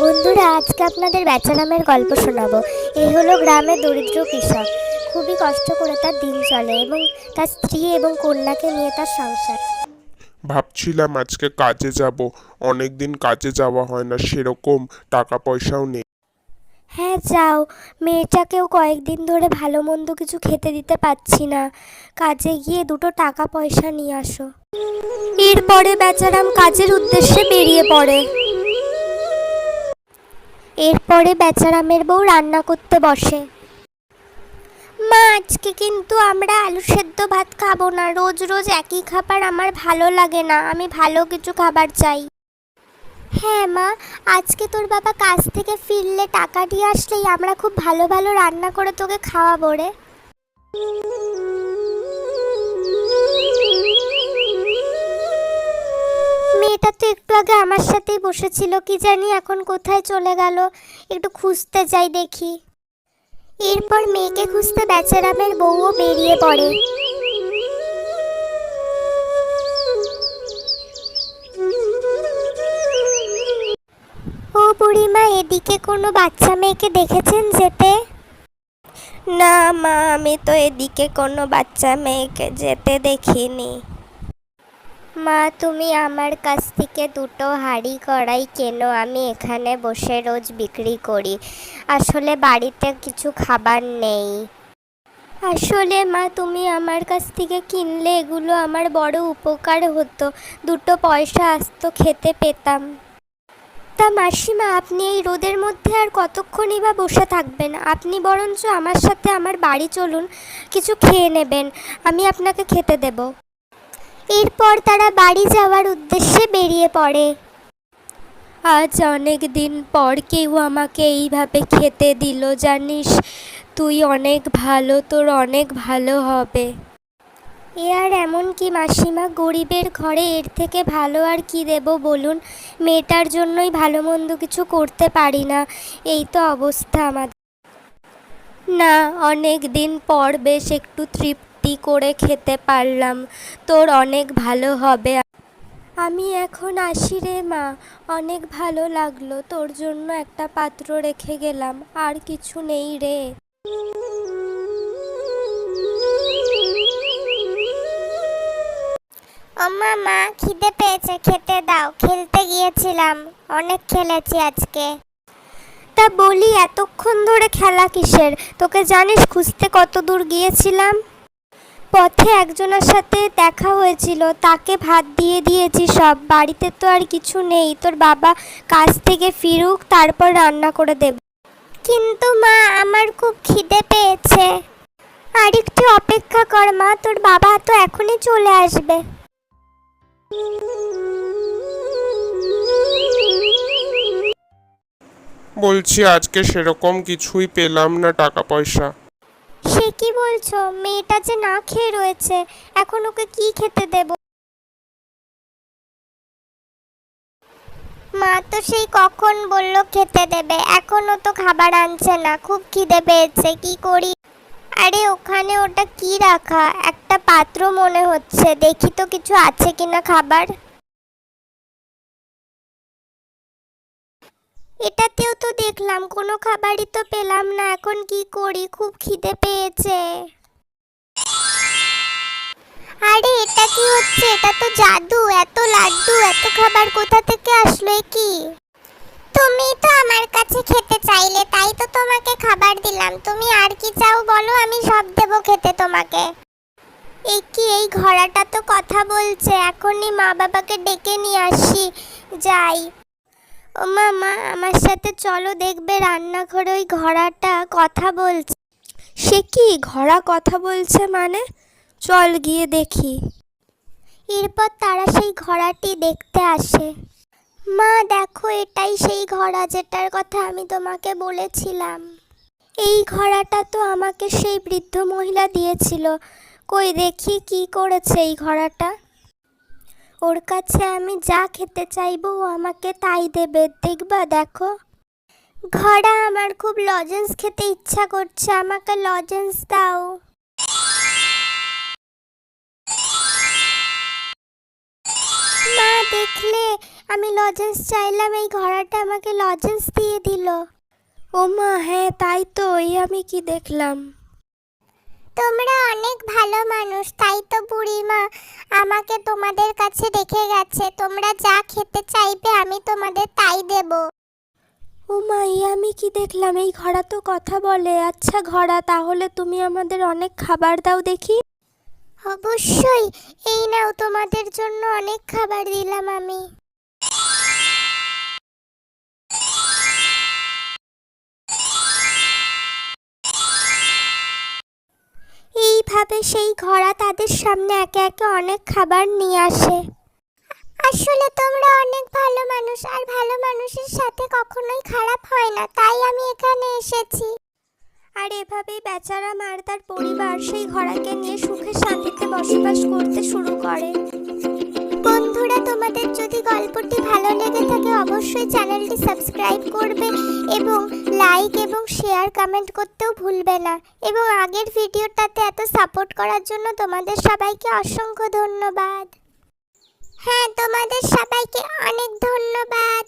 বন্ধুরা, আজকে আপনাদের বেচারামের গল্প শোনাবো। এ হলো গ্রামের দরিদ্র কৃষক। খুবই কষ্ট করে তার দিন চলে এবং তার স্ত্রী এবং কন্যাকে নিয়ে তার সংসার। ভাবছিলাম আজকে কাজে যাব। অনেক দিন কাজে যাওয়া হয় না, সেরকম টাকা পয়সাও নেই। হ্যাঁ যাও। মেয়েটাকেও কয়েকদিন ধরে ভালো মন্দ কিছু খেতে দিতে পারছি না। কাজে গিয়ে দুটো টাকা পয়সা নিয়ে আসো। এরপরে বেচারাম কাজের উদ্দেশ্যে বেরিয়ে পড়ে। এরপরে বেচারামের বউ রান্না করতে বসে। মা, আজকে কিন্তু আমরা আলু সেদ্ধ ভাত খাব না। রোজ রোজ একই খাবার আমার ভালো লাগে না। আমি ভালো কিছু খাবার চাই। হ্যাঁ মা। আজকে তোর বাবা কাজ থেকে ফিরলে টাকা দিয়ে আসলেই আমরা খুব ভালো ভালো রান্না করে তোকে খাওয়াবো রে। মেয়েটা তো একটু আগে আমার সাথেই বসেছিল, কি জানি এখন কোথায় চলে গেল। একটু খুঁজতে যাই দেখি। এরপর মেয়েকে খুঁজতে বেচারামের বউও বেরিয়ে পড়ে। বুড়িমা এদিকে কোনো বাচ্চা মেয়েকে দেখেছেন যেতে? না মা আমি তো এদিকে কোনো বাচ্চা মেয়েকে যেতে দেখিনি। মা তুমি আমার কাছ থেকে দুটো হাঁড়ি কড়াই কেন? আমি এখানে বসে রোজ বিক্রি করি। আসলে বাড়িতে কিছু খাবার নেই। আসলে মা তুমি আমার কাছ থেকে কিনলে এগুলো আমার বড় উপকার হতো। দুটো পয়সা আসতো খেতে পেতাম। তা মাসিমা, আপনি এই রোদের মধ্যে আর কতক্ষণই বা বসে থাকবেন? আপনি বরঞ্চ আমার সাথে আমার বাড়ি চলুন, কিছু খেয়ে নেবেন, আমি আপনাকে খেতে দেব। এরপর তারা বাড়ি যাওয়ার উদ্দেশ্যে বেরিয়ে পড়ে। আজ অনেক দিন পর কেউ আমাকে এইভাবে খেতে দিল, জানিস? তুই অনেক ভালো, তোর অনেক ভালো হবে। এ আর এমন কি মাসিমা, গরিবের ঘরে এর থেকে ভালো আর কি দেব বলুন? মেয়েটার জন্যই ভালো মন্দ কিছু করতে পারি না, এই তো অবস্থা আমাদের। না, অনেক দিন পর বেশ একটু তৃপ্তি করে খেতে পারলাম, তোর অনেক ভালো হবে। আমি এখন আসি রে মা, অনেক ভালো লাগল, তোর জন্য একটা পাত্র রেখে গেলাম, আর কিছু নেই রে। ওমা, মা, খিদে পেয়েছে, খেতে দাও। খেলতে গিয়েছিলাম, অনেক খেলেছি আজকে। তা বলি, এতক্ষণ ধরে খেলা কিসের? তোকে জানিস খুঁজতে কত দূর গিয়েছিলাম? পথে একজনের সাথে দেখা হয়েছিল, তাকে ভাত দিয়ে দিয়েছি সব। বাড়িতে তো আর কিছু নেই, তোর বাবা কাজ থেকে ফিরুক, তারপর রান্না করে দেব। কিন্তু মা, আমার খুব খিদে পেয়েছে। আর একটু অপেক্ষা কর মা, তোর বাবা তো এখনই চলে আসবে। বলছি, আজকে সেরকম কিছুই পেলাম না টাকা পয়সা সে কি বলছো? মেয়েটা যে না খেয়ে রয়েছে, এখন ওকে কি খেতে দেব? মা তো সেই কখন বলল খেতে দেবে এখনও তো খাবার আনছে না, খুব খিদে পেয়েছে, কি করি? আরে, ওখানে ওটা কি রাখা? একটা পাত্র মনে হচ্ছে। দেখি তো কিছু আছে কিনা খাবার। এটাতেও তো দেখলাম, কোনো খাবারই তো পেলাম না। এখন কি করি? খুব খিদে পেয়েছে। আরে, এটা কি হচ্ছে? এটা তো জাদু, এত লাড্ডু, এত খাবার কোথা থেকে আসলো কি? তুমি তো আমার কাছে খেতে চাইলে, তাই তো তোমাকে দিলাম। তুমি আর কি চাও বলো? আমি সব দেব খেতে তোমাকে। এই কি, এই ঘোড়াটা তো কথা বলছে। এখনই মা বাবাকে ডেকে নিয়ে আসি। যাই। ও মা মা আমার সাথে চলো, দেখবে রান্নাঘরে ওই ঘোড়াটা কথা বলছে। সে কি, ঘোড়া কথা বলছে মানে? চল গিয়ে দেখি। এরপর তারা সেই ঘোড়াটি দেখতে আসে। মা, দেখো, এটাই সেই ঘোড়া যেটার কথা আমি তোমাকে বলেছিলাম। এই ঘোড়াটা তো আমাকে সেই বৃদ্ধ মহিলা দিয়েছিল। কই দেখি কি করেছে এই ঘোড়াটা? ওর কাছে আমি যা খেতে চাইব ও আমাকে তাই দেবে, দেখবা দেখো। ঘোড়া, আমার খুব লজেন্স খেতে ইচ্ছা করছে, আমাকে লজেন্স দাও। দেখলে আমি লজেন্স চাইলাম, এই ঘোড়াটা আমাকে লজেন্স দিয়ে দিল। ও মা হ্যাঁ তাই তো এই আমি কি দেখলাম? তোমরা অনেক ভালো মানুষ তাই তো বুড়িমা আমাকে তোমাদের কাছে রেখে গেছে। তোমরা যা খেতে চাইবে আমি তোমাদের তাই দেব। ও মা এই আমি কি দেখলাম? এই ঘোড়া তো কথা বলে। আচ্ছা ঘোড়া তাহলে তুমি আমাদের অনেক খাবার দাও দেখি। অবশ্যই এই নাও তোমাদের জন্য অনেক খাবার দিলাম আমি। এইভাবে সেই ঘোড়া তাদের সামনে একে একে অনেক খাবার নিয়ে আসে। আসলে তোমরা অনেক ভালো মানুষ, আর ভালো মানুষের সাথে কখনোই খারাপ হয় না, তাই আমি এখানে এসেছি। আর এভাবেই বেচারা মার তার পরিবার সেই ঘোড়াকে নিয়ে সুখে শান্তিতে বসবাস করতে শুরু করে। বন্ধুরা, তোমাদের যদি গল্পটি ভালো লেগে থাকে, অবশ্যই চ্যানেলটি সাবস্ক্রাইব করবে এবং লাইক এবং শেয়ার কমেন্ট করতেও ভুলবে না। এবং আগের ভিডিওটাতে এত সাপোর্ট করার জন্য তোমাদের সবাইকে অসংখ্য ধন্যবাদ। হ্যাঁ তোমাদের সবাইকে অনেক ধন্যবাদ।